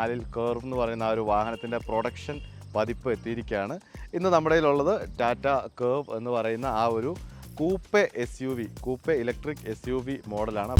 നാലിൽ കേർവ് എന്ന് പറയുന്ന ആ ഒരു വാഹനത്തിന്റെ പ്രൊഡക്ഷൻ പതിപ്പ് എത്തിയിരിക്കുകയാണ്. ഇന്ന് നമ്മുടെ കയ്യിലുള്ളത് ടാറ്റ കേർവ് എന്ന് പറയുന്ന ആ ഒരു coupe S U V coupe electric S U V മോഡലാണ്.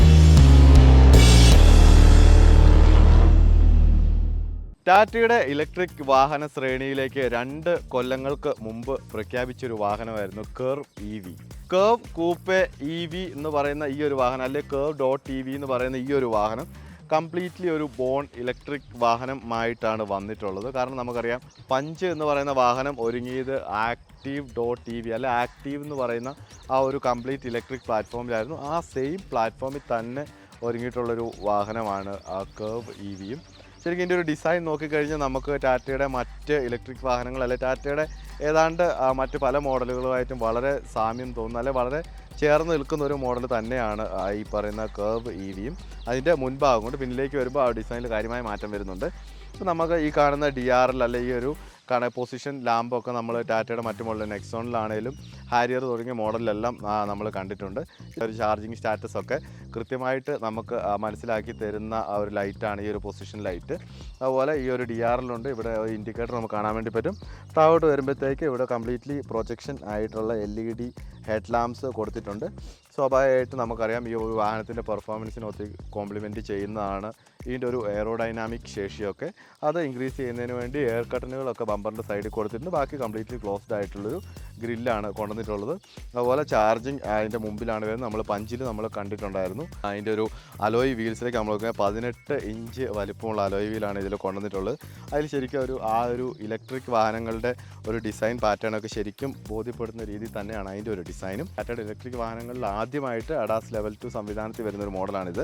ടാറ്റയുടെ ഇലക്ട്രിക് വാഹന ശ്രേണിയിലേക്ക് രണ്ട് കൊല്ലങ്ങൾക്ക് മുമ്പ് പ്രഖ്യാപിച്ചൊരു വാഹനമായിരുന്നു Curvv E V Curvv coupe E V എന്ന് പറയുന്ന ഈ ഒരു വാഹനം അല്ലെങ്കിൽ കേർവ് ഡോട്ട് ഇ വി എന്ന് പറയുന്ന ഈ ഒരു വാഹനം കംപ്ലീറ്റ്ലി ഒരു ബോൺ ഇലക്ട്രിക് വാഹനമായിട്ടാണ് വന്നിട്ടുള്ളത്. കാരണം നമുക്കറിയാം പഞ്ച് എന്ന് പറയുന്ന വാഹനം ഒരുങ്ങിയത് ആക്റ്റീവ് ഡോട്ട് ടി വി അല്ലെ ആക്റ്റീവ് എന്ന് പറയുന്ന ആ ഒരു കംപ്ലീറ്റ് ഇലക്ട്രിക് പ്ലാറ്റ്ഫോമിലായിരുന്നു. ആ സെയിം പ്ലാറ്റ്ഫോമിൽ തന്നെ ഒരുങ്ങിയിട്ടുള്ളൊരു വാഹനമാണ് ആ കേവ് ഇ വിയും ശരിക്കും ഇതിന്റെ ഒരു ഡിസൈൻ നോക്കിക്കഴിഞ്ഞാൽ നമുക്ക് ടാറ്റയുടെ മറ്റ് ഇലക്ട്രിക് വാഹനങ്ങൾ അല്ലെ ടാറ്റയുടെ ഏതാണ്ട് മറ്റ് പല മോഡലുകളുമായിട്ടും വളരെ സാമ്യം തോന്നുന്നു അല്ലെ വളരെ ചേർന്ന് നിൽക്കുന്ന ഒരു മോഡൽ തന്നെയാണ് ഈ പറയുന്ന കേർവ് ഇ വിയും അതിന്റെ മുൻഭാഗം കൊണ്ട് പിന്നിലേക്ക് വരുമ്പോൾ ആ ഡിസൈനിൽ കാര്യമായ മാറ്റം വരുന്നുണ്ട്. അപ്പോൾ നമുക്ക് ഈ കാണുന്ന ഡി ആർ എൽ അല്ലെ ഈ ഒരു കാണ പൊസിഷൻ ലാമ്പൊക്കെ നമ്മൾ ടാറ്റയുടെ മറ്റു മോഡൽ നെക്സോണിലാണേലും ഹാരിയർ തുടങ്ങിയ മോഡലിലെല്ലാം നമ്മൾ കണ്ടിട്ടുണ്ട്. ഒരു ചാർജിങ് സ്റ്റാറ്റസ് ഒക്കെ കൃത്യമായിട്ട് നമുക്ക് മനസ്സിലാക്കി തരുന്ന ആ ഒരു ലൈറ്റാണ് ഈ ഒരു പൊസിഷൻ ലൈറ്റ് അതുപോലെ ഈ ഒരു ഡി എല്ലുണ്ട് ഇവിടെ ഇൻഡിക്കേറ്റർ നമുക്ക് കാണാൻ വേണ്ടി പറ്റും. താഴോട്ട് വരുമ്പോഴത്തേക്ക് ഇവിടെ കംപ്ലീറ്റ്ലി പ്രൊജക്ഷൻ ആയിട്ടുള്ള L E D head lamps കൊടുത്തിട്ടുണ്ട്. സ്വാഭാവികമായിട്ട് നമുക്കറിയാം ഈ ഒരു വാഹനത്തിന്റെ പെർഫോമൻസിനെ ഒത്തിരി കോംപ്ലിമെന്റ് ചെയ്യുന്നതാണ് ഇതിന്റെ ഒരു എയറോഡൈനാമിക് ശേഷിയൊക്കെ. അത് ഇൻക്രീസ് ചെയ്യുന്നതിന് വേണ്ടി എയർ കട്ടനുകളൊക്കെ ബമ്പറിന്റെ സൈഡിൽ കൊടുത്തിട്ടുണ്ട്. ബാക്കി കംപ്ലീറ്റ്ലി ക്ലോസ്ഡ് ആയിട്ടുള്ളൊരു ഗ്രില്ലാണ് കൊണ്ടുവന്നിട്ടുള്ളത്. അതുപോലെ ചാർജിങ് അതിന്റെ മുമ്പിലാണ് വരുന്നത്. നമ്മൾ പഞ്ചിൽ നമ്മൾ കണ്ടിട്ടുണ്ടായിരുന്നു. അതിന്റെ ഒരു അലോയ് വീൽസിലേക്ക് നമ്മൾ പതിനെട്ട് ഇഞ്ച് വലിപ്പമുള്ള അലോയ് വീലാണ് ഇതിൽ കൊണ്ടുവന്നിട്ടുള്ളത്. അതിൽ ശരിക്കും ഒരു ആ ഒരു ഇലക്ട്രിക് വാഹനങ്ങളുടെ ഒരു ഡിസൈൻ പാറ്റേണൊക്കെ ശരിക്കും ബോധ്യപ്പെടുന്ന രീതിയിൽ തന്നെയാണ് അതിന്റെ ഒരു ഡിസൈനും ടാറ്റയുടെ ഇലക്ട്രിക് വാഹനങ്ങളിൽ ആദ്യമായിട്ട് അഡാസ് ലെവൽ ടു സംവിധാനത്തിൽ വരുന്ന ഒരു മോഡലാണിത്.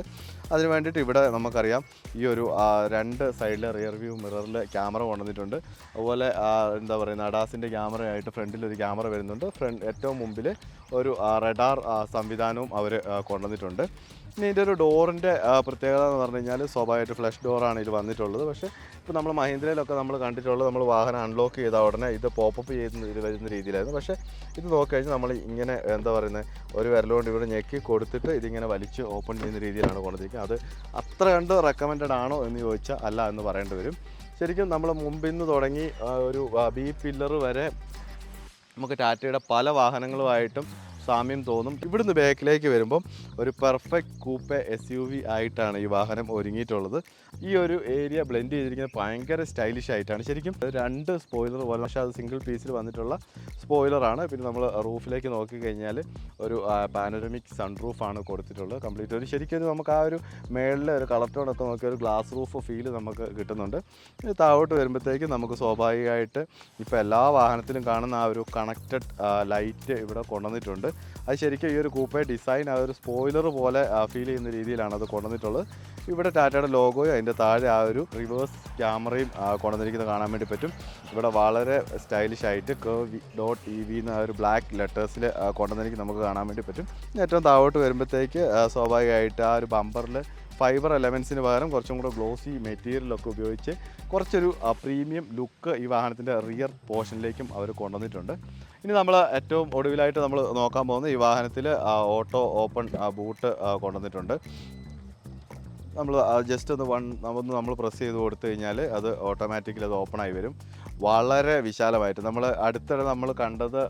അതിന് വേണ്ടിയിട്ട് ഇവിടെ നമുക്കറിയാം ഈ ഒരു രണ്ട് സൈഡിലെ റിയർ വ്യൂ മിററിൽ ക്യാമറ കൊണ്ടുവന്നിട്ടുണ്ട്. അതുപോലെ എന്താ പറയുന്നത് അഡാസിന്റെ ക്യാമറയായിട്ട് ഫ്രണ്ടിൽ ഒരു ക്യാമറ വരുന്നുണ്ട്. ഫ്രണ്ട് ഏറ്റവും മുമ്പിൽ ഒരു റെഡാർ സംവിധാനവും അവർ കൊണ്ടുവന്നിട്ടുണ്ട്. ഇതിന്റെ ഒരു ഡോറിന്റെ പ്രത്യേകത എന്ന് പറഞ്ഞു കഴിഞ്ഞാൽ സ്വാഭാവികമായിട്ട് ഫ്ലഷ് ഡോറാണ് ഇതിൽ വന്നിട്ടുള്ളത്. പക്ഷേ ഇപ്പോൾ നമ്മൾ മഹീന്ദ്രയിലൊക്കെ നമ്മൾ കണ്ടിട്ടുള്ളത് നമ്മൾ വാഹനം അൺലോക്ക് ചെയ്ത ഉടനെ ഇത് പോപ്പപ്പ് ചെയ്ത് വരുന്ന രീതിയിലായിരുന്നു. പക്ഷേ ഇത് നോക്കിക്കഴിഞ്ഞാൽ നമ്മൾ ഇങ്ങനെ എന്താ പറയുന്നത് ഒരു വിരലുകൊണ്ട് ഇവിടെ ഞെക്കി കൊടുത്തിട്ട് ഇതിങ്ങനെ വലിച്ച് ഓപ്പൺ ചെയ്യുന്ന രീതിയിലാണ് കൊണ്ടിരിക്കുന്നത്. അത് അത്ര കണ്ട് റെക്കമെൻഡഡ് ആണോ എന്ന് ചോദിച്ചാൽ അല്ല എന്ന് പറയേണ്ടി വരും. ശരിക്കും നമ്മൾ മുമ്പിൽ നിന്ന് തുടങ്ങി ഒരു ബി പില്ലർ വരെ നമുക്ക് ടാറ്റയുടെ പല വാഹനങ്ങളുമായിട്ടും സാമ്യം തോന്നും. ഇവിടുന്ന് ബാക്കിലേക്ക് വരുമ്പം ഒരു perfect coupe S U V ആയിട്ടാണ് ഈ വാഹനം ഒരുങ്ങിയിട്ടുള്ളത്. ഈ ഒരു ഏരിയ ബ്ലെൻഡ് ചെയ്തിരിക്കുന്നത് ഭയങ്കര സ്റ്റൈലിഷ് ആയിട്ടാണ്. ശരിക്കും രണ്ട് സ്പോയിലർ പോലെ പക്ഷേ അത് സിംഗിൾ പീസിൽ വന്നിട്ടുള്ള സ്പോയിലറാണ് പിന്നെ നമ്മൾ റൂഫിലേക്ക് നോക്കിക്കഴിഞ്ഞാൽ ഒരു പാനോറമിക് സൺ റൂഫാണ് കൊടുത്തിട്ടുള്ളത് കംപ്ലീറ്റ് ഒരു ശരിക്കും നമുക്ക് ആ ഒരു മേളിലെ ഒരു കളർ ടോണൊക്കെ നോക്കി ഒരു ഗ്ലാസ് റൂഫ് ഫീൽ നമുക്ക് കിട്ടുന്നുണ്ട്. താഴോട്ട് വരുമ്പോഴത്തേക്കും നമുക്ക് സ്വാഭാവികമായിട്ട് ഇപ്പോൾ എല്ലാ വാഹനത്തിലും കാണുന്ന ആ ഒരു കണക്റ്റഡ് ലൈറ്റ് ഇവിടെ കൊണ്ടുവന്നിട്ടുണ്ട്. അത് ശരിക്കും ഈ ഒരു കൂപ്പേ ഡിസൈൻ ആ ഒരു സ്പോയിലർ പോലെ ഫീൽ ചെയ്യുന്ന രീതിയിലാണ് അത് കൊണ്ടുവന്നിട്ടുള്ളത്. ഇവിടെ ടാറ്റയുടെ ലോഗോയും അതിന്റെ താഴെ ആ ഒരു റിവേഴ്സ് ക്യാമറയും കൊണ്ടുവന്നിരിക്കുന്നത് കാണാൻ വേണ്ടി പറ്റും. ഇവിടെ വളരെ സ്റ്റൈലിഷ് ആയിട്ട് കേവ് ഡോട്ട് ഇ വി എന്ന ഒരു ബ്ലാക്ക് ലെറ്റേഴ്സിൽ കൊണ്ടുവന്നിരിക്കുന്നത് നമുക്ക് കാണാൻ വേണ്ടി പറ്റും. ഏറ്റവും താഴോട്ട് വരുമ്പോഴത്തേക്ക് സ്വാഭാവികമായിട്ട് ആ ഒരു ബമ്പറിൽ ഫൈബർ എലമെൻസിന് പകരം കുറച്ചും കൂടെ ഗ്ലോസി മെറ്റീരിയലൊക്കെ ഉപയോഗിച്ച് കുറച്ചൊരു പ്രീമിയം ലുക്ക് ഈ വാഹനത്തിന്റെ റിയർ പോർഷനിലേക്കും അവർ കൊണ്ടുവന്നിട്ടുണ്ട്. ഇനി നമ്മൾ ഏറ്റവും ഒടുവിലായിട്ട് നമ്മൾ നോക്കാൻ പോകുന്നത് ഈ വാഹനത്തിൽ ഓട്ടോ ഓപ്പൺ ബൂട്ട് കൊണ്ടുവന്നിട്ടുണ്ട്. നമ്മൾ ജസ്റ്റ് ഒന്ന് വൺ ഒന്ന് നമ്മൾ പ്രസ് ചെയ്ത് കൊടുത്തു കഴിഞ്ഞാൽ അത് ഓട്ടോമാറ്റിക്കലി അത് ഓപ്പൺ ആയി വരും. വളരെ വിശാലമായിട്ട്. നമ്മൾ അടുത്തിടെ നമ്മൾ കണ്ടത്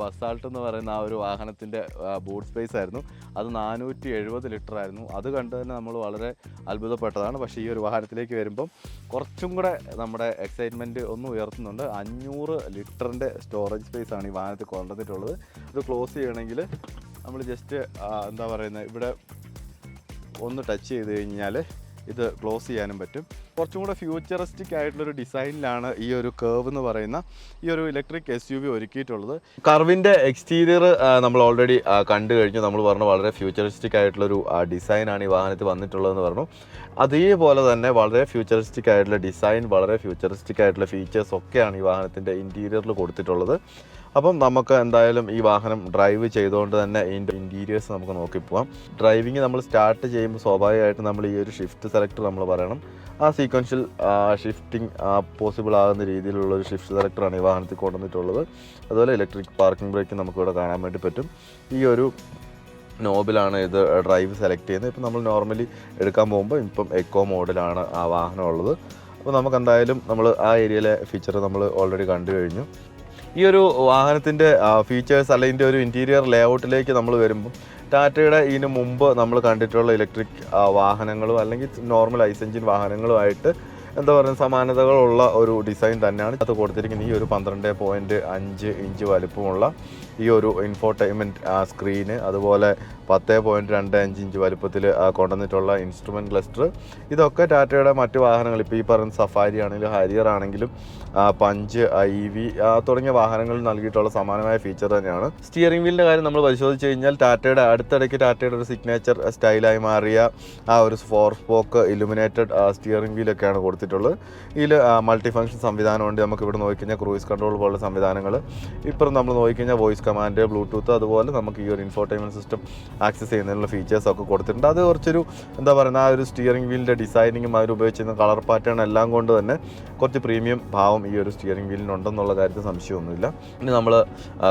ബസാൾട്ട് എന്ന് പറയുന്ന ആ ഒരു വാഹനത്തിന്റെ ബൂട്ട് സ്പേസ് ആയിരുന്നു. അത് നാനൂറ്റി എഴുപത് ലിറ്റർ ആയിരുന്നു. അത് കണ്ട് തന്നെ നമ്മൾ വളരെ അത്ഭുതപ്പെട്ടതാണ്. പക്ഷേ ഈ ഒരു വാഹനത്തിലേക്ക് വരുമ്പം കുറച്ചും കൂടെ നമ്മുടെ എക്സൈറ്റ്മെന്റ് ഒന്ന് ഉയർത്തുന്നുണ്ട്. അഞ്ഞൂറ് ലിറ്ററിന്റെ സ്റ്റോറേജ് സ്പേസ് ആണ് ഈ വാഹനത്തിൽ കൊണ്ടുവന്നിട്ടുള്ളത്. ഇത് ക്ലോസ് ചെയ്യണമെങ്കിൽ നമ്മൾ ജസ്റ്റ് എന്താ പറയുന്നത് ഇവിടെ ഒന്ന് ടച്ച് ചെയ്ത് കഴിഞ്ഞാൽ ഇത് ക്ലോസ് ചെയ്യാനും പറ്റും. കുറച്ചും കൂടെ ഫ്യൂച്ചറിസ്റ്റിക് ആയിട്ടുള്ളൊരു ഡിസൈനിലാണ് ഈ ഒരു കേവ് എന്ന് പറയുന്ന ഈ ഒരു ഇലക്ട്രിക് എസ് യു വി ഒരുക്കിയിട്ടുള്ളത്. കർവിന്റെ എക്സ്റ്റീരിയർ നമ്മൾ ഓൾറെഡി കണ്ടു കഴിഞ്ഞു. നമ്മൾ പറഞ്ഞു വളരെ ഫ്യൂച്ചറിസ്റ്റിക് ആയിട്ടുള്ളൊരു ഡിസൈനാണ് ഈ വാഹനത്തിൽ വന്നിട്ടുള്ളതെന്ന് പറഞ്ഞു. അതേപോലെ തന്നെ വളരെ ഫ്യൂച്ചറിസ്റ്റിക് ആയിട്ടുള്ള ഡിസൈൻ വളരെ ഫ്യൂച്ചറിസ്റ്റിക് ആയിട്ടുള്ള ഫീച്ചേഴ്സ് ഒക്കെയാണ് ഈ വാഹനത്തിന്റെ ഇന്റീരിയറിൽ കൊടുത്തിട്ടുള്ളത്. അപ്പം നമുക്ക് എന്തായാലും ഈ വാഹനം ഡ്രൈവ് ചെയ്തുകൊണ്ട് തന്നെ ഇതിന്റെ ഇന്റീരിയേഴ്സ് നമുക്ക് നോക്കി പോവാം. ഡ്രൈവിങ് നമ്മൾ സ്റ്റാർട്ട് ചെയ്യുമ്പോൾ സ്വാഭാവികമായിട്ടും നമ്മൾ ഈ ഒരു ഷിഫ്റ്റ് സെലക്ടർ നമ്മൾ പറയണം. ആ സീക്വൻഷ്യൽ ഷിഫ്റ്റിംഗ് പോസിബിൾ ആകുന്ന രീതിയിലുള്ള ഒരു ഷിഫ്റ്റ് സെലക്ടറാണ് ഈ വാഹനത്തിൽ കൊണ്ടുവന്നിട്ടുള്ളത്. അതുപോലെ ഇലക്ട്രിക് പാർക്കിംഗ് ബ്രേക്ക് നമുക്കിവിടെ കാണാൻ വേണ്ടി പറ്റും. ഈ ഒരു നോബിലാണ് ഇത് ഡ്രൈവ് സെലക്ട് ചെയ്യുന്നത്. ഇപ്പം നമ്മൾ നോർമലി എടുക്കാൻ പോകുമ്പോൾ ഇപ്പം എക്കോ മോഡലാണ് ആ വാഹനം ഉള്ളത്. അപ്പോൾ നമുക്ക് എന്തായാലും നമ്മൾ ആ ഏരിയയിലെ ഫീച്ചർ നമ്മൾ ഓൾറെഡി കണ്ടു കഴിഞ്ഞു. ഈ ഒരു വാഹനത്തിന്റെ ഫീച്ചേഴ്സ് അല്ലെങ്കിൽ ഇതിന്റെ ഒരു ഇന്റീരിയർ ലേഔട്ടിലേക്ക് നമ്മൾ വരുമ്പോൾ ടാറ്റയുടെ ഇതിന് മുമ്പ് നമ്മൾ കണ്ടിട്ടുള്ള ഇലക്ട്രിക് വാഹനങ്ങളും അല്ലെങ്കിൽ നോർമൽ ഐസ് എഞ്ചിൻ വാഹനങ്ങളുമായിട്ട് എന്താ പറയുക സമാനതകളുള്ള ഒരു ഡിസൈൻ തന്നെയാണ് അത് കൊടുത്തിരിക്കുന്നത്. ഈ ഒരു പന്ത്രണ്ട് പോയിന്റ് അഞ്ച് ഇഞ്ച് വലുപ്പമുള്ള ഈ ഒരു ഇൻഫോർടൈൻമെന്റ് സ്ക്രീന് അതുപോലെ പത്ത് പോയിന്റ് രണ്ട് അഞ്ച് ഇഞ്ച് വലുപ്പത്തിൽ കൊണ്ടുവന്നിട്ടുള്ള ഇൻസ്ട്രുമെന്റ് ക്ലസ്റ്റർ ഇതൊക്കെ ടാറ്റയുടെ മറ്റ് വാഹനങ്ങൾ ഇപ്പോൾ ഈ പറഞ്ഞ സഫാരി ആണെങ്കിലും ഹരിയർ ആണെങ്കിലും പഞ്ച് ഐ വി തുടങ്ങിയ വാഹനങ്ങളിൽ നൽകിയിട്ടുള്ള സമാനമായ ഫീച്ചർ തന്നെയാണ്. സ്റ്റിയറിംഗ് വീലിന്റെ കാര്യം നമ്മൾ പരിശോധിച്ച് കഴിഞ്ഞാൽ ടാറ്റയുടെ അടുത്തിടയ്ക്ക് ടാറ്റയുടെ ഒരു സിഗ്നേച്ചർ സ്റ്റൈലായി മാറിയ ആ ഒരു ഫോർ സ്പോക്ക് ഇലുമിനേറ്റഡ് സ്റ്റിയറിംഗ് വീലൊക്കെയാണ് കൊടുത്തിട്ടുള്ളത്. ഇതിൽ മൾട്ടി ഫംഗ്ഷൻ സംവിധാനമുണ്ട് നമുക്ക് ഇവിടെ നോക്കിക്കഴിഞ്ഞാൽ ക്രൂയിസ് കൺട്രോൾ പോലുള്ള സംവിധാനങ്ങൾ ഇപ്പം നമ്മൾ നോക്കിക്കഴിഞ്ഞാൽ വോയിസ് കമാൻഡ് ബ്ലൂടൂത്ത് അതുപോലെ നമുക്ക് ഈ ഒരു ഇൻഫോർടൈൻമെന്റ് സിസ്റ്റം ആക്സസ് ചെയ്യുന്നതിനുള്ള ഫീച്ചേഴ്സൊക്കെ കൊടുത്തിട്ടുണ്ട്. അത് കുറച്ചൊരു എന്താ പറയുക ആ ഒരു സ്റ്റിയറിംഗ് വീലിന്റെ ഡിസൈനിങ്ങും അവർ ഉപയോഗിച്ചിരുന്ന കളർ പാറ്റേൺ എല്ലാം കൊണ്ട് തന്നെ കുറച്ച് പ്രീമിയം ഭാവം ഈ ഒരു സ്റ്റിയറിംഗ് വീലിനുണ്ടെന്നുള്ള കാര്യത്തിൽ സംശയമൊന്നുമില്ല. ഇനി നമ്മൾ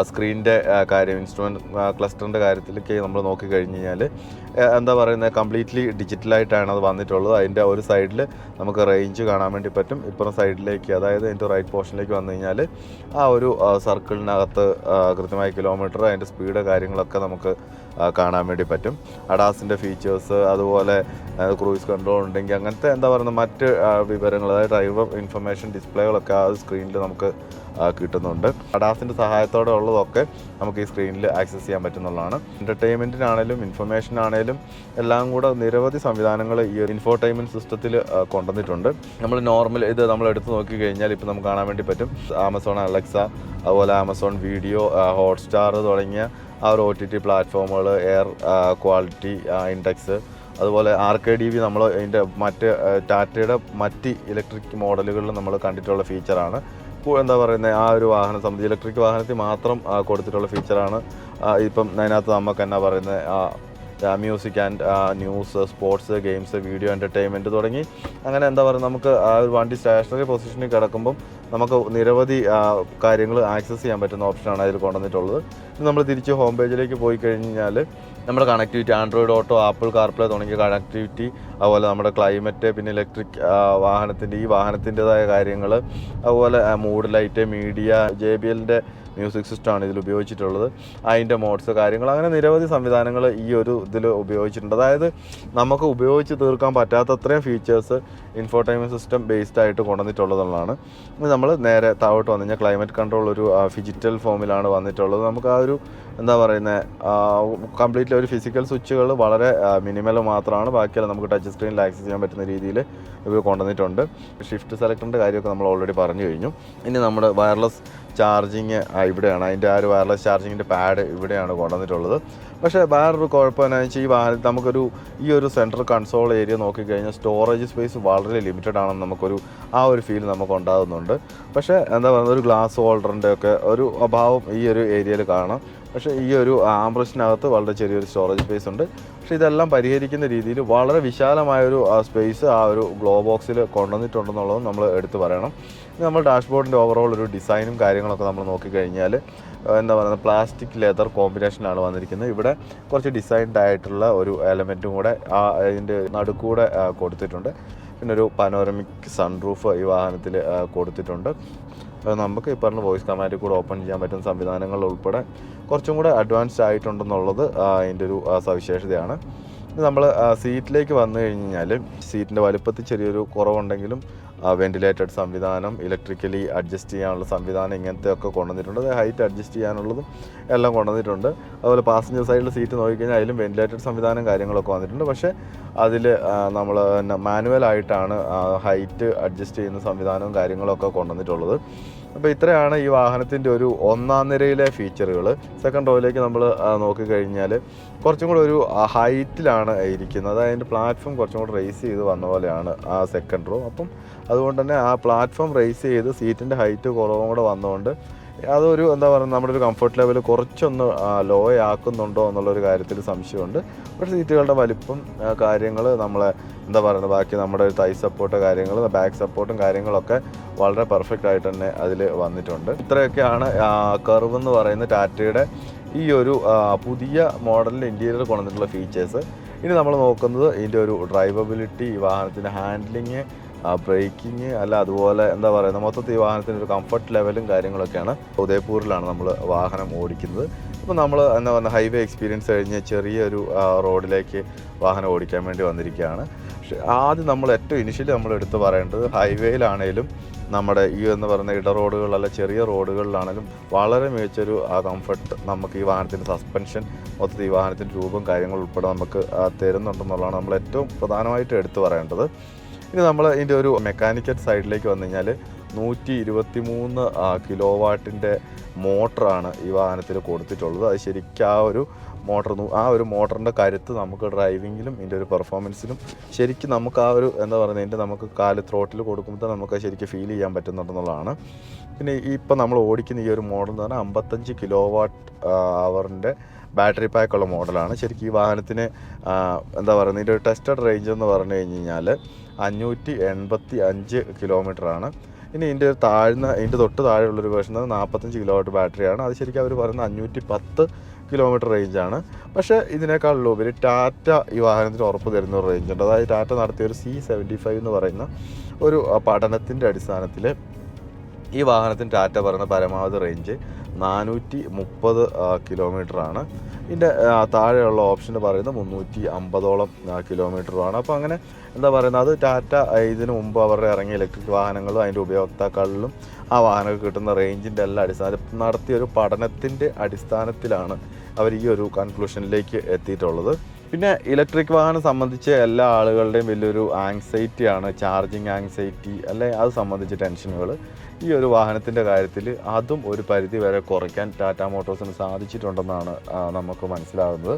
സ്ക്രീനിന്റെ കാര്യം ഇൻസ്ട്രുമെന്റ് ക്ലസ്റ്ററിന്റെ കാര്യത്തിലൊക്കെ നമ്മൾ നോക്കിക്കഴിഞ്ഞ് കഴിഞ്ഞാൽ എന്താ പറയുന്നത് കംപ്ലീറ്റ്ലി ഡിജിറ്റലായിട്ടാണ് അത് വന്നിട്ടുള്ളത്. അതിന്റെ ഒരു സൈഡിൽ നമുക്ക് റേഞ്ച് കാണാൻ വേണ്ടി പറ്റും. ഇപ്പുറം സൈഡിലേക്ക് അതായത് അതിന്റെ റൈറ്റ് പോർഷനിലേക്ക് വന്നു കഴിഞ്ഞാൽ ആ ഒരു സർക്കിളിനകത്ത് കൃത്യമായ കിലോമീറ്റർ അതിന്റെ സ്പീഡ് കാര്യങ്ങളൊക്കെ നമുക്ക് കാണാൻ വേണ്ടി പറ്റും. അഡാസിന്റെ ഫീച്ചേഴ്സ് അതുപോലെ ക്രൂയിസ് കൺട്രോൾ ഉണ്ടെങ്കിൽ അങ്ങനത്തെ എന്താ പറയുക മറ്റ് വിവരങ്ങൾ അതായത് ഡ്രൈവർ ഇൻഫർമേഷൻ ഡിസ്പ്ലേകളൊക്കെ ആ സ്ക്രീനിൽ നമുക്ക് കിട്ടുന്നുണ്ട്. അഡാസിന്റെ സഹായത്തോടെ ഉള്ളതൊക്കെ നമുക്ക് ഈ സ്ക്രീനിൽ ആക്സസ് ചെയ്യാൻ പറ്റുന്നതാണ് എന്റർടൈൻമെന്റിനാണേലും ഇൻഫർമേഷനാണേലും എല്ലാം കൂടെ നിരവധി സംവിധാനങ്ങൾ ഈ ഇൻഫോർടൈൻമെന്റ് സിസ്റ്റത്തിൽ കൊണ്ടുവന്നിട്ടുണ്ട്. നമ്മൾ നോർമൽ ഇത് നമ്മൾ എടുത്ത് നോക്കി കഴിഞ്ഞാൽ ഇപ്പോൾ നമുക്ക് കാണാൻ വേണ്ടി പറ്റും. ആമസോൺ അലക്സ അതുപോലെ ആമസോൺ വീഡിയോ ഹോട്ട്സ്റ്റാർ തുടങ്ങിയ ആ ഒരു ഒ ടി ടി പ്ലാറ്റ്ഫോമുകൾ എയർ ക്വാളിറ്റി ഇൻഡെക്സ് അതുപോലെ ആർ കെ ഡി വി നമ്മൾ അതിന്റെ മറ്റ് ടാറ്റയുടെ മറ്റ് ഇലക്ട്രിക് മോഡലുകളിൽ നമ്മൾ കണ്ടിട്ടുള്ള ഫീച്ചറാണ് എന്താ പറയുന്നത് ആ ഒരു വാഹനം സംബന്ധിച്ച് ഇലക്ട്രിക് വാഹനത്തിൽ മാത്രം കൊടുത്തിട്ടുള്ള ഫീച്ചറാണ് ഇപ്പം അതിനകത്ത് നമുക്ക് എന്നാ പറയുന്നത് music and news sports games video entertainment തുടങ്ങി. അങ്ങനെ എന്താ പറയുക നമുക്ക് ആ ഒരു വണ്ടി സ്റ്റേഷനറി പൊസിഷനിൽ കിടക്കുമ്പം നമുക്ക് നിരവധി കാര്യങ്ങൾ ആക്സസ് ചെയ്യാൻ പറ്റുന്ന ഓപ്ഷനാണ് അതിൽ കൊണ്ടുവന്നിട്ടുള്ളത്. നമ്മൾ തിരിച്ച് ഹോം പേജിലേക്ക് പോയി കഴിഞ്ഞാൽ നമ്മുടെ connectivity Android Auto Apple CarPlay തുടങ്ങിയ കണക്ടിവിറ്റി അതുപോലെ നമ്മുടെ ക്ലൈമറ്റ് പിന്നെ ഇലക്ട്രിക് വാഹനത്തിന്റെ ഈ വാഹനത്തിന്റെതായ കാര്യങ്ങൾ അതുപോലെ mood light media J B എല്ലിന്റെ മ്യൂസിക് സിസ്റ്റമാണ് ഇതിൽ ഉപയോഗിച്ചിട്ടുള്ളത്. അതിന്റെ മോഡ്സ് കാര്യങ്ങൾ. അങ്ങനെ നിരവധി സംവിധാനങ്ങൾ ഈ ഒരു ഇതിൽ ഉപയോഗിച്ചിട്ടുണ്ട്. അതായത് നമുക്ക് ഉപയോഗിച്ച് തീർക്കാൻ പറ്റാത്തത്രയും ഫീച്ചേഴ്സ് ഇൻഫോർടൈൻമെന്റ് സിസ്റ്റം ബേസ്ഡ് ആയിട്ട് കൊണ്ടുവന്നിട്ടുള്ളതാണ് നമ്മൾ നേരെ താഴോട്ട് വന്നു ക്ലൈമറ്റ് കൺട്രോൾ ഒരു ഫിജിറ്റൽ ഫോമിലാണ് വന്നിട്ടുള്ളത്. നമുക്ക് ആ ഒരു എന്താ പറയുന്നത് കംപ്ലീറ്റ്ലി ഒരു ഫിസിക്കൽ സ്വിച്ചുകൾ വളരെ മിനിമൽ മാത്രമാണ്. ബാക്കിയെല്ലാം നമുക്ക് ടച്ച് സ്ക്രീനിൽ ആക്സസ് ചെയ്യാൻ പറ്റുന്ന രീതിയിൽ ഇവർ കൊണ്ടുവന്നിട്ടുണ്ട്. ഷിഫ്റ്റ് സെലക്ടറിന്റെ കാര്യമൊക്കെ നമ്മൾ ഓൾറെഡി പറഞ്ഞു കഴിഞ്ഞു. ഇനി നമ്മുടെ വയർലെസ് ചാർജിങ് ഇവിടെയാണ്. അതിന്റെ ആ ഒരു വയർലെസ് ചാർജിങ്ങിന്റെ പാഡ് ഇവിടെയാണ് കൊണ്ടുവന്നിട്ടുള്ളത്. പക്ഷേ വേറൊരു കുഴപ്പം വെച്ചാൽ ഈ വാഹനത്തിൽ നമുക്കൊരു ഈ ഒരു സെൻട്രൽ കൺസോൾ ഏരിയ നോക്കിക്കഴിഞ്ഞാൽ സ്റ്റോറേജ് സ്പേസ് വളരെ ലിമിറ്റഡ് ആണെന്ന് നമുക്കൊരു ആ ഒരു ഫീൽ നമുക്ക് ഉണ്ടാകുന്നുണ്ട് പക്ഷേ എന്താ പറയുക ഒരു ഗ്ലാസ് ഹോൾഡറിന്റെ ഒക്കെ ഒരു അഭാവം ഈ ഒരു ഏരിയയിൽ കാണാം. പക്ഷേ ഈ ഒരു ആംബ്രസിനകത്ത് വളരെ ചെറിയൊരു സ്റ്റോറേജ് സ്പേസ് ഉണ്ട്. പക്ഷേ ഇതെല്ലാം പരിഹരിക്കുന്ന രീതിയിൽ വളരെ വിശാലമായൊരു സ്പേസ് ആ ഒരു ഗ്ലോ ബോക്സിൽ കൊണ്ടുവന്നിട്ടുണ്ടെന്നുള്ളതും നമ്മൾ എടുത്തു പറയണം. നമ്മൾ ഡാഷ്ബോർഡിന്റെ ഓവറോൾ ഒരു ഡിസൈനും കാര്യങ്ങളൊക്കെ നമ്മൾ നോക്കിക്കഴിഞ്ഞാൽ എന്താ പറയുന്നത് പ്ലാസ്റ്റിക് ലെതർ കോമ്പിനേഷനാണ് വന്നിരിക്കുന്നത്. ഇവിടെ കുറച്ച് ഡിസൈൻഡ് ആയിട്ടുള്ള ഒരു എലമെന്റും കൂടെ ആ ഇതിന്റെ നടുക്കൂടെ കൊടുത്തിട്ടുണ്ട്. പിന്നെ ഒരു പനോരമിക് സൺറൂഫ് ഈ വാഹനത്തിൽ കൊടുത്തിട്ടുണ്ട്. നമുക്ക് ഈ പറഞ്ഞ വോയിസ് കമാൻഡിൽ കൂടെ ഓപ്പൺ ചെയ്യാൻ പറ്റുന്ന സംവിധാനങ്ങൾ ഉൾപ്പെടെ കുറച്ചും കൂടെ അഡ്വാൻസ്ഡ് ആയിട്ടുണ്ടെന്നുള്ളത് അതിന്റെ ഒരു സവിശേഷതയാണ്. നമ്മൾ സീറ്റിലേക്ക് വന്നു കഴിഞ്ഞാൽ സീറ്റിന്റെ വലുപ്പത്തിൽ ചെറിയൊരു കുറവുണ്ടെങ്കിലും വെന്റിലേറ്റഡ് സംവിധാനം ഇലക്ട്രിക്കലി അഡ്ജസ്റ്റ് ചെയ്യാനുള്ള സംവിധാനം ഇങ്ങനത്തെ ഒക്കെ കൊണ്ടുവന്നിട്ടുണ്ട് ഹൈറ്റ് അഡ്ജസ്റ്റ് ചെയ്യാനുള്ളതും എല്ലാം കൊണ്ടുവന്നിട്ടുണ്ട്. അതുപോലെ പാസഞ്ചർ സൈഡിൽ സീറ്റ് നോക്കിക്കഴിഞ്ഞാൽ അതിലും വെന്റിലേറ്റഡ് സംവിധാനം കാര്യങ്ങളൊക്കെ വന്നിട്ടുണ്ട്. പക്ഷേ അതിൽ നമ്മൾ മാനുവൽ ആയിട്ടാണ് ഹൈറ്റ് അഡ്ജസ്റ്റ് ചെയ്യുന്ന സംവിധാനവും കാര്യങ്ങളൊക്കെ കൊണ്ടുവന്നിട്ടുള്ളത്. അപ്പോൾ ഇത്രയാണ് ഈ വാഹനത്തിന്റെ ഒരു ഒന്നാം നിരയിലെ ഫീച്ചറുകൾ സെക്കൻഡ് റോയിലേക്ക് നമ്മൾ നോക്കിക്കഴിഞ്ഞാൽ കുറച്ചും കൂടെ ഒരു ഹൈറ്റിലാണ് ഇരിക്കുന്നത്. അതിന്റെ പ്ലാറ്റ്ഫോം കുറച്ചും കൂടെ റേസ് ചെയ്ത് വന്ന പോലെയാണ് ആ സെക്കൻഡ് റോ അപ്പം അതുകൊണ്ട് തന്നെ ആ പ്ലാറ്റ്ഫോം റേസ് ചെയ്ത് സീറ്റിന്റെ ഹൈറ്റ് കുറവും കൂടെ വന്നതുകൊണ്ട് അതൊരു എന്താ പറയുക നമ്മുടെ ഒരു കംഫർട്ട് ലെവൽ കുറച്ചൊന്ന് ലോ ആക്കുന്നുണ്ടോ എന്നുള്ളൊരു കാര്യത്തിൽ സംശയമുണ്ട്. പക്ഷേ സീറ്റുകളുടെ വലിപ്പം കാര്യങ്ങൾ നമ്മളെ എന്താ പറയുന്നത് ബാക്കി നമ്മുടെ തൈ സപ്പോർട്ട് കാര്യങ്ങൾ ബാക്ക് സപ്പോർട്ടും കാര്യങ്ങളൊക്കെ വളരെ പെർഫെക്റ്റ് ആയിട്ട് തന്നെ അതിൽ വന്നിട്ടുണ്ട്. ഇത്രയൊക്കെയാണ് കർവ് എന്ന് പറയുന്ന ടാറ്റയുടെ ഈ ഒരു പുതിയ മോഡലിന്റെ ഇന്റീരിയർ കൊണ്ടുവന്നിട്ടുള്ള ഫീച്ചേഴ്സ് ഇനി നമ്മൾ നോക്കുന്നത് ഇതിന്റെ ഒരു ഡ്രൈവബിലിറ്റി വാഹനത്തിന്റെ ഹാൻഡ്ലിങ് ബ്രേക്കിങ് അല്ല അതുപോലെ എന്താ പറയുക മൊത്തത്തിൽ ഈ വാഹനത്തിന്റെ ഒരു കംഫർട്ട് ലെവലും കാര്യങ്ങളൊക്കെയാണ്. ഉദയപൂരിലാണ് നമ്മൾ വാഹനം ഓടിക്കുന്നത്. ഇപ്പോൾ നമ്മൾ എന്താ പറയുക ഹൈവേ എക്സ്പീരിയൻസ് കഴിഞ്ഞ് ചെറിയൊരു റോഡിലേക്ക് വാഹനം ഓടിക്കാൻ വേണ്ടി വന്നിരിക്കുകയാണ്. പക്ഷേ ആദ്യം നമ്മൾ ഏറ്റവും ഇനിഷ്യലി നമ്മൾ എടുത്ത് പറയേണ്ടത് ഹൈവേയിലാണേലും നമ്മുടെ ഈ എന്ന് പറയുന്ന ഇട റോഡുകൾ അല്ല ചെറിയ റോഡുകളിലാണെങ്കിലും വളരെ മികച്ചൊരു കംഫർട്ട് നമുക്ക് ഈ വാഹനത്തിന്റെ സസ്പെൻഷൻ മൊത്തത്തിൽ ഈ വാഹനത്തിന്റെ രൂപം കാര്യങ്ങൾ ഉൾപ്പെടെ നമുക്ക് തരുന്നുണ്ടെന്നുള്ളതാണ് നമ്മൾ ഏറ്റവും പ്രധാനമായിട്ട് എടുത്തു പറയേണ്ടത്. ഇനി നമ്മൾ ഇതിന്റെ ഒരു മെക്കാനിക്കൽ സൈഡിലേക്ക് വന്നു കഴിഞ്ഞാൽ നൂറ്റി ഇരുപത്തി മൂന്ന് കിലോ വാട്ടിന്റെ മോട്ടറാണ് ഈ വാഹനത്തിൽ കൊടുത്തിട്ടുള്ളത്. അത് ശരിക്കും ആ ഒരു മോട്ടർ ആ ഒരു മോട്ടറിന്റെ കരുത്ത് നമുക്ക് ഡ്രൈവിങ്ങിലും ഇതിന്റെ ഒരു പെർഫോമൻസിലും ശരിക്കും നമുക്ക് ആ ഒരു എന്താ പറയുന്നത് ഇതിന്റെ നമുക്ക് കാൽ ത്രോട്ടിൽ കൊടുക്കുമ്പോൾ നമുക്ക് ശരിക്കും ഫീൽ ചെയ്യാൻ പറ്റുന്നുണ്ടെന്നുള്ളതാണ്. പിന്നെ ഇപ്പം നമ്മൾ ഓടിക്കുന്ന ഈ ഒരു മോഡൽ എന്ന് പറഞ്ഞാൽ അമ്പത്തഞ്ച് കിലോ വാട്ട് അവറിന്റെ ബാറ്ററി പാക്കുള്ള മോഡലാണ്. ശരിക്കും ഈ വാഹനത്തിന് എന്താ പറയുന്നത് ഇതിന്റെ ഒരു ടെസ്റ്റഡ് റേഞ്ച് എന്ന് പറഞ്ഞു കഴിഞ്ഞ് കഴിഞ്ഞാൽ അഞ്ഞൂറ്റി എൺപത്തി അഞ്ച് കിലോമീറ്ററാണ്. ഇനി ഇതിന്റെ താഴ്ന്ന ഇതിന്റെ തൊട്ട് താഴെയുള്ള ഒരു വേർഷൻ നാൽപ്പത്തഞ്ച് കിലോ വാട്ട് ബാറ്ററിയാണ് അത് ശരിക്കും അവർ പറയുന്നത് അഞ്ഞൂറ്റി പത്ത് കിലോമീറ്റർ റേഞ്ചാണ് പക്ഷേ ഇതിനേക്കാളുപരി ടാറ്റ ഈ വാഹനത്തിന് ഉറപ്പ് തരുന്ന ഒരു റേഞ്ച് ഉണ്ട്. അതായത് ടാറ്റ നടത്തിയ ഒരു സി സെവന്റി ഫൈവ് എന്ന് പറയുന്ന ഒരു പഠനത്തിന്റെ അടിസ്ഥാനത്തിൽ ഈ വാഹനത്തിന് ടാറ്റ പറയുന്ന പരമാവധി റേഞ്ച് നാനൂറ്റി മുപ്പത് കിലോമീറ്ററാണ്. ഇതിന്റെ താഴെയുള്ള ഓപ്ഷൻ പറയുന്നത് മുന്നൂറ്റി അമ്പതോളം കിലോമീറ്ററുമാണ്. അപ്പോൾ അങ്ങനെ എന്താ പറയുന്നത്? അത് ടാറ്റ ഇതിന് മുമ്പ് അവരുടെ ഇറങ്ങിയ ഇലക്ട്രിക് വാഹനങ്ങളും അതിന്റെ ഉപയോക്താക്കളിലും ആ വാഹനങ്ങൾക്ക് കിട്ടുന്ന റേഞ്ചിന്റെ എല്ലാ അടിസ്ഥാനം നടത്തിയ ഒരു പഠനത്തിന്റെ അടിസ്ഥാനത്തിലാണ് അവർ ഈ ഒരു കൺക്ലൂഷനിലേക്ക് എത്തിയിട്ടുള്ളത്. പിന്നെ ഇലക്ട്രിക് വാഹനം സംബന്ധിച്ച് എല്ലാ ആളുകളുടെയും വലിയൊരു ആങ്സൈറ്റിയാണ് ചാർജിങ് ആങ്സൈറ്റി അല്ലെ അത് സംബന്ധിച്ച് ടെൻഷനുകൾ ഈ ഒരു വാഹനത്തിന്റെ കാര്യത്തിൽ അതും ഒരു പരിധി വരെ കുറയ്ക്കാൻ ടാറ്റ മോട്ടോഴ്സിന് സാധിച്ചിട്ടുണ്ടെന്നാണ് നമുക്ക് മനസ്സിലാകുന്നത്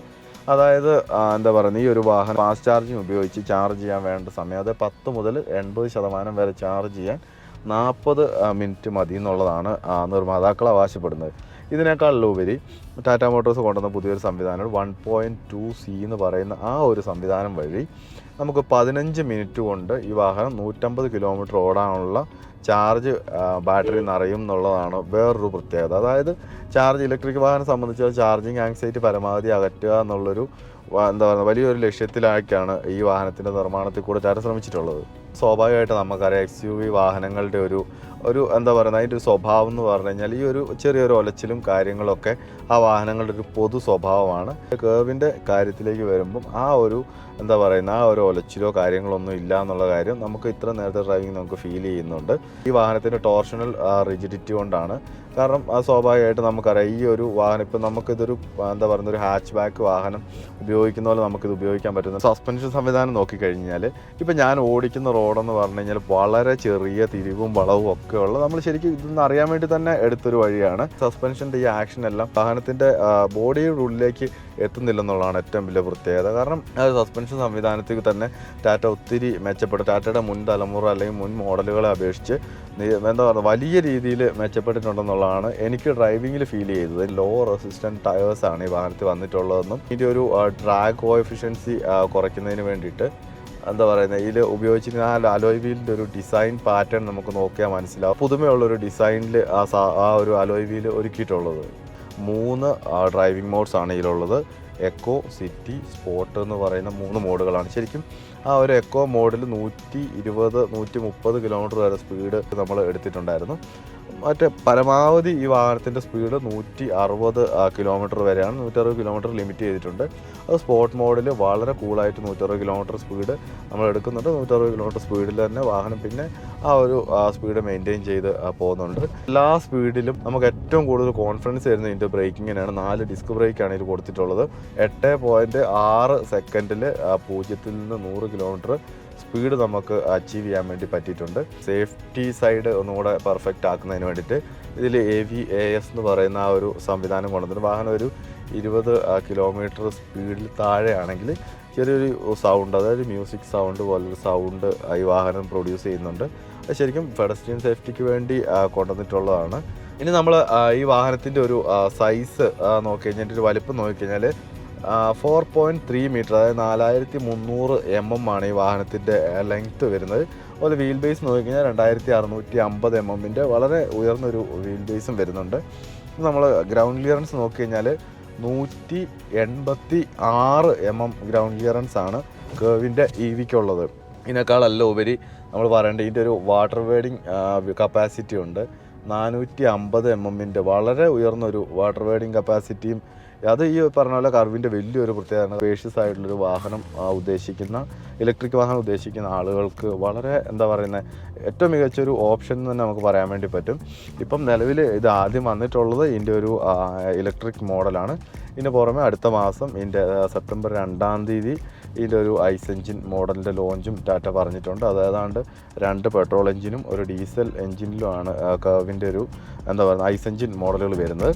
അതായത് എന്താ പറയുന്നത് ഈ ഒരു വാഹനം ഫാസ്റ്റ് ചാർജിങ് ഉപയോഗിച്ച് ചാർജ് ചെയ്യാൻ വേണ്ട സമയം അത് പത്ത് മുതൽ എൺപത് ശതമാനം വരെ ചാർജ് ചെയ്യാൻ നാൽപ്പത് മിനിറ്റ് മതി എന്നുള്ളതാണ് നിർമ്മാതാക്കൾ അവകാശപ്പെടുന്നത്. ഇതിനേക്കാളുപരി ടാറ്റ മോട്ടോഴ്സ് കൊണ്ടുവന്ന പുതിയൊരു സംവിധാനം വൺ പോയിന്റ് ടു സി എന്ന് പറയുന്ന ആ ഒരു സംവിധാനം വഴി നമുക്ക് പതിനഞ്ച് മിനിറ്റ് കൊണ്ട് ഈ വാഹനം നൂറ്റമ്പത് കിലോമീറ്റർ ഓടാനുള്ള ചാർജ് ബാറ്ററി നിറയും എന്നുള്ളതാണ് വേറൊരു പ്രത്യേകത. അതായത് ചാർജ് ഇലക്ട്രിക് വാഹനം സംബന്ധിച്ച് ചാർജിങ് ആങ്സൈറ്റി പരമാവധി അകറ്റുക എന്നുള്ളൊരു എന്താ പറയുക വലിയൊരു ലക്ഷ്യത്തിലാക്കിയാണ് ഈ വാഹനത്തിന്റെ നിർമ്മാണത്തിൽ കൂടെ ചാരം ശ്രമിച്ചിട്ടുള്ളത്. സ്വാഭാവികമായിട്ട് നമുക്കറിയാം എക്സ് യു വി വാഹനങ്ങളുടെ ഒരു ഒരു എന്താ പറയുക അതിന്റെ ഒരു സ്വഭാവം എന്ന് പറഞ്ഞു കഴിഞ്ഞാൽ ഈ ഒരു ചെറിയൊരു ഒലച്ചിലും കാര്യങ്ങളൊക്കെ ആ വാഹനങ്ങളുടെ ഒരു പൊതു സ്വഭാവമാണ്. കേവിന്റെ കാര്യത്തിലേക്ക് വരുമ്പം ആ ഒരു എന്താ പറയുന്ന ആ ഒരു ഒലച്ചിലോ കാര്യങ്ങളൊന്നും ഇല്ല എന്നുള്ള കാര്യം നമുക്ക് ഇത്ര നേരത്തെ ഡ്രൈവിംഗ് നമുക്ക് ഫീൽ ചെയ്യുന്നുണ്ട്. ഈ വാഹനത്തിന്റെ ടോർഷണൽ റിജിഡിറ്റി കൊണ്ടാണ്. കാരണം ആ സ്വാഭാവികമായിട്ട് നമുക്കറിയാം ഈ ഒരു വാഹനം ഇപ്പം നമുക്കിതൊരു എന്താ പറയുന്ന ഒരു ഹാച്ച് ബാക്ക് വാഹനം ഉപയോഗിക്കുന്ന പോലെ നമുക്കിത് ഉപയോഗിക്കാൻ പറ്റുന്ന സസ്പെൻഷൻ സംവിധാനം നോക്കിക്കഴിഞ്ഞാൽ ഇപ്പം ഞാൻ ഓടിക്കുന്ന റോഡെന്ന് പറഞ്ഞു കഴിഞ്ഞാൽ വളരെ ചെറിയ തിരിവും വളവും ഒക്കെ ഉള്ള. നമ്മൾ ശരിക്കും ഇതൊന്നും അറിയാൻ വേണ്ടി തന്നെ എടുത്തൊരു വഴിയാണ്. സസ്പെൻഷന്റെ ഈ ആക്ഷൻ എല്ലാം വാഹനത്തിന്റെ ബോഡിയുടെ ഉള്ളിലേക്ക് എത്തുന്നില്ലെന്നുള്ളതാണ് ഏറ്റവും വലിയ പ്രത്യേകത. കാരണം സസ്പെൻഷൻ സംവിധാനത്തിൽ തന്നെ ടാറ്റ ഒത്തിരി മെച്ചപ്പെട്ട ടാറ്റയുടെ മുൻ തലമുറ അല്ലെങ്കിൽ മുൻ മോഡലുകളെ അപേക്ഷിച്ച് എന്താ പറയുക വലിയ രീതിയിൽ മെച്ചപ്പെട്ടിട്ടുണ്ടെന്നുള്ളതാണ് എനിക്ക് ഡ്രൈവിങ്ങിൽ ഫീൽ ചെയ്തത്. ലോ റെസിസ്റ്റന്റ് ടയേഴ്സാണ് ഈ വാഹനത്തിൽ വന്നിട്ടുള്ളതെന്നും ഇതിന്റെ ഒരു ഡ്രാഗ് കോഎഫിഷ്യൻസി കുറയ്ക്കുന്നതിന് വേണ്ടിയിട്ട്. എന്താ പറയുന്നത് ഇതിൽ ഉപയോഗിച്ചിരുന്ന ആ അലോയ് വീലിന്റെ ഒരു ഡിസൈൻ പാറ്റേൺ നമുക്ക് നോക്കിയാൽ മനസ്സിലാവും. പുതുമയുള്ള ഒരു ഡിസൈനിൽ ആ സാ- ആ ഒരു അലോയ് വീൽ ഒരുക്കിയിട്ടുള്ളത്. മൂന്ന് ഡ്രൈവിംഗ് മോഡ്സ് ആണ് ഇതിലുള്ളത്. എക്കോ സിറ്റി സ്പോർട്ട് എന്ന് പറയുന്ന മൂന്ന് മോഡുകളാണ്. ശരിക്കും ആ ഒരു എക്കോ മോഡിൽ നൂറ്റി ഇരുപത് നൂറ്റി മുപ്പത് കിലോമീറ്റർ വരെ സ്പീഡ് നമ്മൾ എടുത്തിട്ടുണ്ടായിരുന്നു. മറ്റേ പരമാവധി ഈ വാഹനത്തിന്റെ സ്പീഡ് നൂറ്റി അറുപത് കിലോമീറ്റർ വരെയാണ്. നൂറ്ററുപത് കിലോമീറ്റർ ലിമിറ്റ് ചെയ്തിട്ടുണ്ട്. അത് സ്പോർട്ട് മോഡിൽ വളരെ കൂളായിട്ട് നൂറ്ററുപത് കിലോമീറ്റർ സ്പീഡ് നമ്മൾ എടുക്കുന്നുണ്ട്. നൂറ്ററുപത് കിലോമീറ്റർ സ്പീഡിൽ തന്നെ വാഹനം പിന്നെ ആ ഒരു സ്പീഡ് മെയിന്റെയിൻ ചെയ്ത് പോകുന്നുണ്ട്. എല്ലാ സ്പീഡിലും നമുക്ക് ഏറ്റവും കൂടുതൽ കോൺഫിഡൻസ് തരുന്ന ഇതിന്റെ ബ്രേക്കിങ്ങിനാണ് നാല് ഡിസ്ക് ബ്രേക്കാണ് ഇതിൽ കൊടുത്തിട്ടുള്ളത്. എട്ട് പോയിന്റ് ആറ് സെക്കൻഡിൽ പൂജ്യത്തിൽ നിന്ന് നൂറ് കിലോമീറ്റർ സ്പീഡ് നമുക്ക് അച്ചീവ് ചെയ്യാൻ വേണ്ടി പറ്റിയിട്ടുണ്ട്. സേഫ്റ്റി സൈഡ് ഒന്നുകൂടെ പെർഫെക്റ്റ് ആക്കുന്നതിന് വേണ്ടിയിട്ട് ഇതിൽ എ വി എ എസ് എന്ന് പറയുന്ന ആ ഒരു സംവിധാനം കൊണ്ടുവന്നിട്ട് വാഹനം ഒരു ഇരുപത് കിലോമീറ്റർ സ്പീഡിൽ താഴെയാണെങ്കിൽ ചെറിയൊരു സൗണ്ട് അതായത് മ്യൂസിക് സൗണ്ട് പോലൊരു സൗണ്ട് ഈ വാഹനം പ്രൊഡ്യൂസ് ചെയ്യുന്നുണ്ട്. അത് ശരിക്കും പെഡസ്ട്രിയൻ സേഫ്റ്റിക്ക് വേണ്ടി കൊണ്ടുവന്നിട്ടുള്ളതാണ്. ഇനി നമ്മൾ ഈ വാഹനത്തിന്റെ ഒരു സൈസ് നോക്കി കഴിഞ്ഞാൽ ഒരു വലിപ്പം നോക്കിക്കഴിഞ്ഞാൽ ഫോർ പോയിന്റ് ത്രീ മീറ്റർ അതായത് നാലായിരത്തി മുന്നൂറ് എം എം ആണ് ഈ വാഹനത്തിന്റെ ലെങ്ത്ത് വരുന്നത്. അതുപോലെ വീൽ ബേസ് നോക്കിക്കഴിഞ്ഞാൽ രണ്ടായിരത്തി അറുന്നൂറ്റി അമ്പത് എം എമ്മിന്റെ വളരെ ഉയർന്നൊരു വീൽ ബേസും വരുന്നുണ്ട്. നമ്മൾ ഗ്രൗണ്ട് ക്ലിയറൻസ് നോക്കി കഴിഞ്ഞാൽ നൂറ്റി എൺപത്തി ആറ് എം എം ഗ്രൗണ്ട് ക്ലിയറൻസ് ആണ് കേവിന്റെ ഇ വിക്കുള്ളത് ഇതിനേക്കാളല്ല ഉപരി നമ്മൾ പറയേണ്ട ഇതിന്റെ ഒരു വാട്ടർ വേഡിങ് കപ്പാസിറ്റി ഉണ്ട്. നാനൂറ്റി അമ്പത് എം എമ്മിന്റെ വളരെ ഉയർന്നൊരു വാട്ടർ വേഡിങ് കപ്പാസിറ്റിയും അത് ഈ പറഞ്ഞ പോലെ കർവിന്റെ വലിയൊരു പ്രത്യേകത സ്പേഷ്യസ് ആയിട്ടുള്ളൊരു വാഹനം ഉദ്ദേശിക്കുന്ന ഇലക്ട്രിക് വാഹനം ഉദ്ദേശിക്കുന്ന ആളുകൾക്ക് വളരെ എന്താ പറയുന്നത് ഏറ്റവും മികച്ച ഒരു ഓപ്ഷൻ എന്ന് തന്നെ നമുക്ക് പറയാൻ വേണ്ടി പറ്റും. ഇപ്പം നിലവിൽ ഇത് ആദ്യം വന്നിട്ടുള്ളത് ഇതിന്റെ ഒരു ഇലക്ട്രിക് മോഡലാണ്. ഇതിന് പുറമെ അടുത്ത മാസം ഇതിന്റെ സെപ്റ്റംബർ രണ്ടാം തീയതി ഇതിന്റെ ഒരു ഐസ് എഞ്ചിൻ മോഡലിന്റെ ലോഞ്ചും ടാറ്റ പറഞ്ഞിട്ടുണ്ട്. അതേതാണ്ട് രണ്ട് പെട്രോൾ എഞ്ചിനും ഒരു ഡീസൽ എഞ്ചിനിലുമാണ് കർവിന്റെ ഒരു എന്താ പറയുക ഐസ് എഞ്ചിൻ മോഡലുകൾ വരുന്നത്.